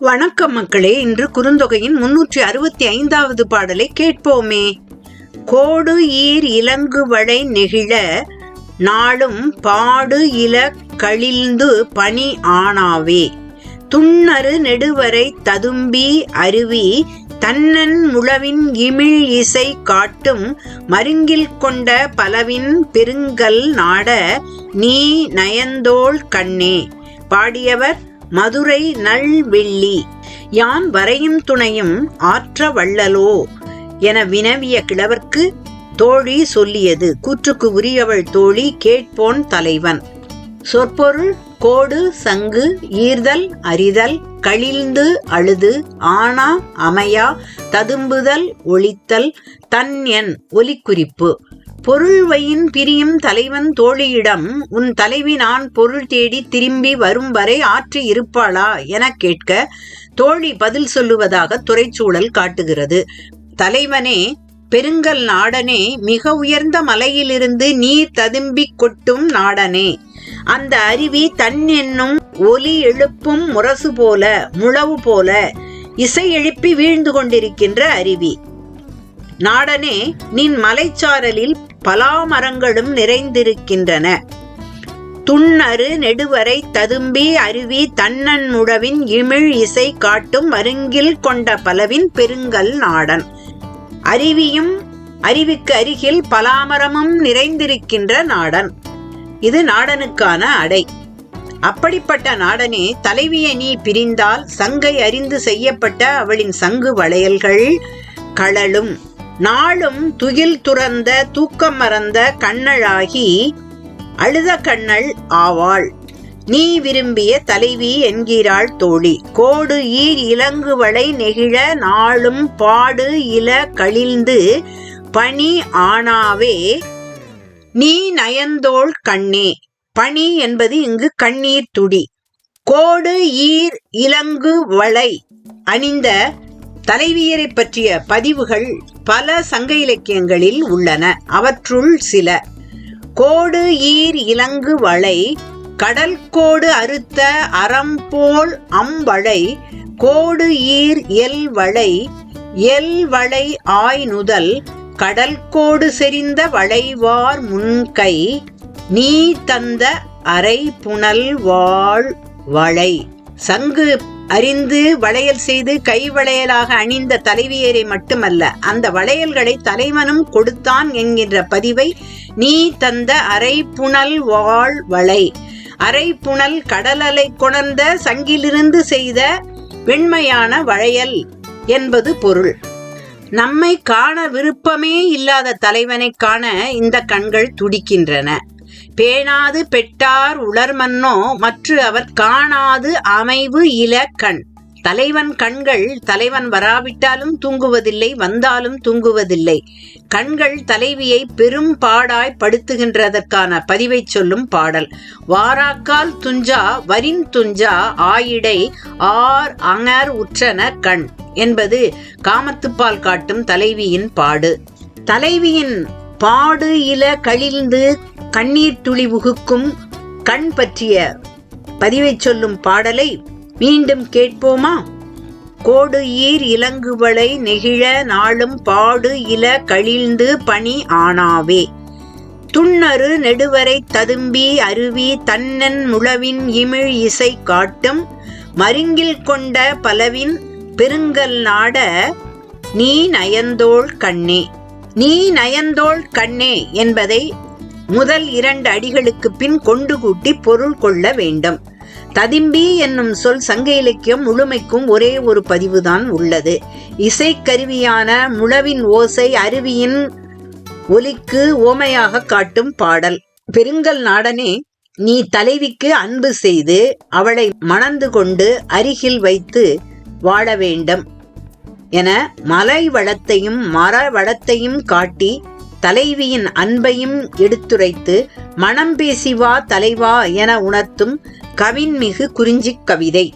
வணக்கம் மக்களே இன்று குறுந்தொகையின் முன்னூற்றி அறுபத்தி ஐந்தாவது பாடலை கேட்போமே. கோடு ஈர் இலங்கு வளை நெகிழ நாளும் பாடு இல கழிந்து பணி ஆனாவே. துண்ணறு நெடுவரை ததும்பி அருவி தன்னன் முழவின் இமிழ் இசை காட்டும் மருங்கில் கொண்ட பலவின் பெருங்கல் நாட நீ நயந்தோள் கண்ணே. பாடியவர் மதுரை நல்வெள்ளி யான் வரையும் துணையும் ஆற்ற வள்ளலோ? என வினவிய கிழவர்க்கு தோழி சொல்லியது. கூற்றுக்கு உரியவள் தோழி கேட்போன் தலைவன். சொற்பொருள் கோடு சங்கு ஈர்தல் அறிதல் கழிந்து அழுது ஆனா அமையா ததும்புதல் ஒளித்தல் தன் என் ஒலிக்குறிப்பு. பொருள்வையின் பிரியும் தலைவன் தோழியிடம் உன் தலைவி நான் பொருள் தேடி திரும்பி வரும் வரை ஆற்றி இருப்பாளா? என கேட்க தோழி பதில் சொல்லுவதாக துறைச்சூழல் காட்டுகிறது. தலைவனே பெருங்கல் நாடனே மிக உயர்ந்த மலையிலிருந்து நீர் ததும்பிக் கொட்டும் நாடனே. அந்த அருவி தன் என்னும் ஒலி எழுப்பும் முரசு போல முழவு போல இசை எழுப்பி வீழ்ந்து கொண்டிருக்கின்ற அருவி. நாடனே நின் மலைச்சாரலில் பலாமரங்களும் நிறைந்திருக்கின்றன. துண்ணறு நெடுவரை ததும்பி அருவி தன்னன் இமிழ் இசை காட்டும் அருங்கில் கொண்ட பலவின் பெருங்கல் நாடன். அருவியும் அருவிக்கு அருகில் பலாமரமும் நிறைந்திருக்கின்ற நாடன். இது நாடனுக்கான அடை. அப்படிப்பட்ட நாடனே தலைவிய நீ பிரிந்தால் சங்கை அறிந்து செய்யப்பட்ட அவளின் சங்கு வளையல்கள் களலும் நாளும் துகில் துறந்த தூக்கம் மறந்த கண்ணழாகி அழுத கண்ணள் ஆவாள். நீ விரும்பிய தலைவி என்கிறாள் தோழி. கோடு ஈர் இலங்கு வளை நெகிழ நாளும் பாடு இல கழிந்து பனி ஆனாவே நீ நயந்தோள் கண்ணே. பனி என்பது இங்கு கண்ணீர் துடி. கோடு ஈர் இலங்கு வளை அணிந்த தலைவியரை பற்றிய பதிவுகள் பல சங்க இலக்கியங்களில் உள்ளன. அவற்றுள் சில. கோடு ஈர் இலங்கு வளை கடல் கோடு அறுத்த அறம்போல் அம்பளை கோடு ஈர் எல் வளை எல் வளை ஆய் நுதல் கடல் கோடு செறிந்த வளைவார் முன்கை நீ தந்த அரை புனல் வாழ் வளை. சங்கு அறிந்து வளையல் செய்து கை வளையலாக அணிந்த தலைவியரை மட்டுமல்ல அந்த வளையல்களை தலைவனும் கொடுத்தான் என்கின்ற பதிவை நீ தந்த அரை புனல் வாழ் வளை. அரை புனல் கடலலை கொணர்ந்த சங்கிலிருந்து செய்த வெண்மையான வளையல் என்பது பொருள். நம்மை காண விருப்பமே இல்லாத தலைவனை காண இந்த கண்கள் துடிக்கின்றன. பேணாது பெட்டார் உளர்மன்னோ மற்ற அவர் காணாது அமைவு இல கண் தலைவன் கண்கள் தலைவன் வராவிட்டாலும் தூங்குவதில்லை வந்தாலும் தூங்குவதில்லை. கண்கள் தலைவியை பெரும் பாடாய் படுத்துகின்றதற்கான பதிவை சொல்லும் பாடல். வாராக்கால் துஞ்சா வரின் துஞ்சா ஆயிடை ஆர் அங்கர் உற்றன கண். என்பது காமத்துப்பால் காட்டும் தலைவியின் பாடு. தலைவியின் பாடு இல கழிந்து கண்ணீர் துளி உகுக்கும் கண் பற்றிய பதிவை சொல்லும் பாடலை மீண்டும் கேட்போமா? கோடு ஈர் இலங்குவளை நெகிழ நாளும் பாடு இல கழிந்து பணி ஆனாவே. துண்ணறு நெடுவரை ததும்பி அருவி தன்னன் முழவின் இமிழ் இசை காட்டும் மருங்கில் கொண்ட பலவின் பெருங்கல் நாட நீ நயந்தோள் கண்ணே. நீ நயந்தோள் கண்ணே என்பதை முதல் இரண்டு அடிகளுக்கு பின் கொண்டு கூட்டி பொருள் கொள்ள வேண்டும். ததிம்பி என்னும் சொல் சங்க இலக்கியம் முழுமைக்கும் ஒரே ஒரு பதிவுதான் உள்ளது. இசைக்கருவியான முழவின் ஓசை அருவியின் ஒலிக்கு ஓமையாக காட்டும் பாடல். பெருங்கல் நாடனே நீ தலைவிக்கு அன்பு செய்து அவளை மணந்து கொண்டு அருகில் வைத்து வாழ வேண்டும். என மலை வளத்தையும் மர வளத்தையும் காட்டி தலைவியின் அன்பையும் எடுத்துரைத்து மனம் பேசிவா தலைவா என உணர்த்தும் கவின்மிகு குறிஞ்சிக் கவிதை.